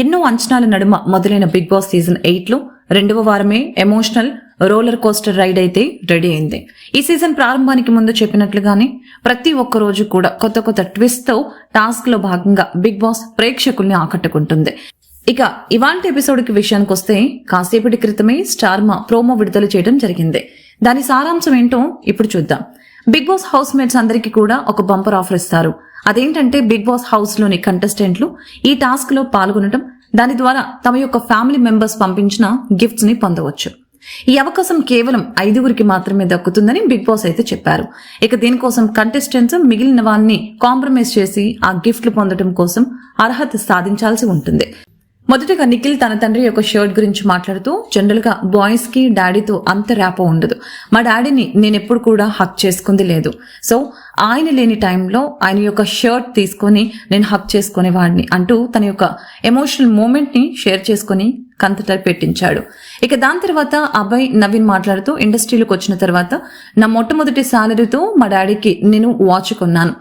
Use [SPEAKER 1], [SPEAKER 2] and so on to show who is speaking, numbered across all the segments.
[SPEAKER 1] ఎన్నో అంచనాల నడుమ మొదలైన బిగ్ బాస్ సీజన్ ఎయిట్లో రెండవ వారమే ఎమోషనల్ రోలర్ కోస్టర్ రైడ్ అయితే రెడీ అయింది. ఈ సీజన్ ప్రారంభానికి ముందు చెప్పినట్లుగానే ప్రతి ఒక్క రోజు కూడా కొత్త కొత్త ట్విస్ట్తో టాస్క్లో భాగంగా బిగ్ బాస్ ప్రేక్షకుల్ని ఆకట్టుకుంటుంది. ఇక ఇవాంటి ఎపిసోడ్కి విషయానికి వస్తే కాసేపటి క్రితమే స్టార్మా ప్రోమో విడుదల చేయడం జరిగింది. దాని సారాంశం ఏంటో ఇప్పుడు చూద్దాం. బిగ్ బాస్ హౌస్ మేట్స్ అందరికీ కూడా ఒక బంపర్ ఆఫర్ ఇస్తారు. అదేంటంటే బిగ్ బాస్ హౌస్లోని కంటెస్టెంట్లు ఈ టాస్క్లో పాల్గొనడం దాని ద్వారా తమ యొక్క ఫ్యామిలీ మెంబర్స్ పంపించిన గిఫ్ట్స్ని పొందవచ్చు. ఈ అవకాశం కేవలం ఐదుగురికి మాత్రమే దక్కుతుందని బిగ్ బాస్ అయితే చెప్పారు. ఇక దీనికోసం కంటెస్టెంట్స్ మిగిలిన వాళ్ళని కాంప్రమైజ్ చేసి ఆ గిఫ్ట్లు పొందడం కోసం అర్హత సాధించాల్సి ఉంటుంది. మొదటగా నిఖిల్ తన తండ్రి యొక్క షర్ట్ గురించి మాట్లాడుతూ జనరల్గా బాయ్స్కి డాడీతో అంత ర్యాపో ఉండదు. మా డాడీని నేను ఎప్పుడు కూడా హక్ చేసుకుంది లేదు. సో ఆయన లేని టైంలో ఆయన యొక్క షర్ట్ తీసుకొని నేను హక్ చేసుకునేవాడిని అంటూ తన యొక్క ఎమోషనల్ మూమెంట్ని షేర్ చేసుకుని కంతటర్ పెట్టించాడు. ఇక దాని తర్వాత అబ్బాయి నవీన్ మాట్లాడుతూ ఇండస్ట్రీలోకి వచ్చిన తర్వాత నా మొట్టమొదటి సాలరీతో మా డాడీకి నేను వాచ్ కొన్నాను.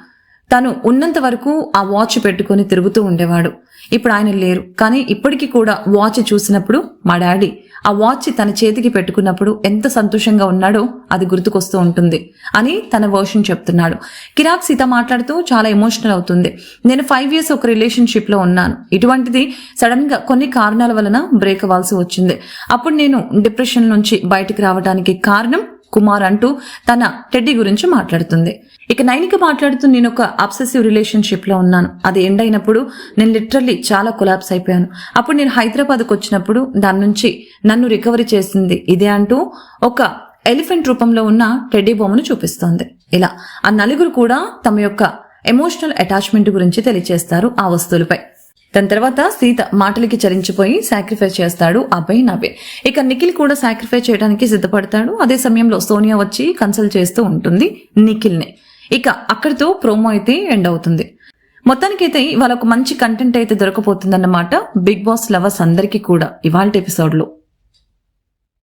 [SPEAKER 1] తను ఉన్నంత వరకు ఆ వాచ్ పెట్టుకొని తిరుగుతూ ఉండేవాడు. ఇప్పుడు ఆయన లేరు. కానీ ఇప్పటికీ కూడా వాచ్ చూసినప్పుడు మా డాడీ ఆ వాచ్ తన చేతికి పెట్టుకున్నప్పుడు ఎంత సంతోషంగా ఉన్నాడో అది గుర్తుకొస్తూ ఉంటుంది అని తన వర్షన్ చెప్తున్నాడు. కిరాక్ సీత మాట్లాడుతూ చాలా ఎమోషనల్ అవుతుంది. నేను ఫైవ్ ఇయర్స్ ఒక రిలేషన్షిప్లో ఉన్నాను. ఇటువంటిది సడన్గా కొన్ని కారణాల వలన బ్రేక్ అవ్వాల్సి వచ్చింది. అప్పుడు నేను డిప్రెషన్ నుంచి బయటకు రావడానికి కారణం కుమార్ అంటూ తన టెడ్డీ గురించి మాట్లాడుతుంది. ఇక నైనిక మాట్లాడుతూ నేను ఒక అబ్సెసివ్ రిలేషన్షిప్లో ఉన్నాను. అది ఎండ్ అయినప్పుడు నేను లిటరల్లీ చాలా కొలాప్స్ అయిపోయాను. అప్పుడు నేను హైదరాబాద్కు వచ్చినప్పుడు దాని నుంచి నన్ను రికవరీ చేసింది ఇదే అంటూ ఒక ఎలిఫెంట్ రూపంలో ఉన్న టెడ్డీ బొమ్మను చూపిస్తోంది. ఇలా ఆ నలుగురు కూడా తమ యొక్క ఎమోషనల్ అటాచ్మెంట్ గురించి తెలియజేస్తారు ఆ వస్తువులపై. దాని తర్వాత సీత మాటలకి చరించిపోయి సాక్రిఫైస్ చేస్తాడు అభయ్ నవే ఇక నిఖిల్ కూడా సాక్రిఫైస్ చేయడానికి సిద్ధపడతాడు. అదే సమయంలో సోనియా వచ్చి కన్సల్ట్ చేస్తూ ఉంటుంది నిఖిల్ని. ఇక అక్కడితో ప్రోమో అయితే ఎండ్ అవుతుంది. మొత్తానికైతే ఇవాళ ఒక మంచి కంటెంట్ అయితే దొరకపోతుందన్నమాట బిగ్ బాస్ లవర్స్ అందరికీ కూడా ఇవాళ ఎపిసోడ్లో.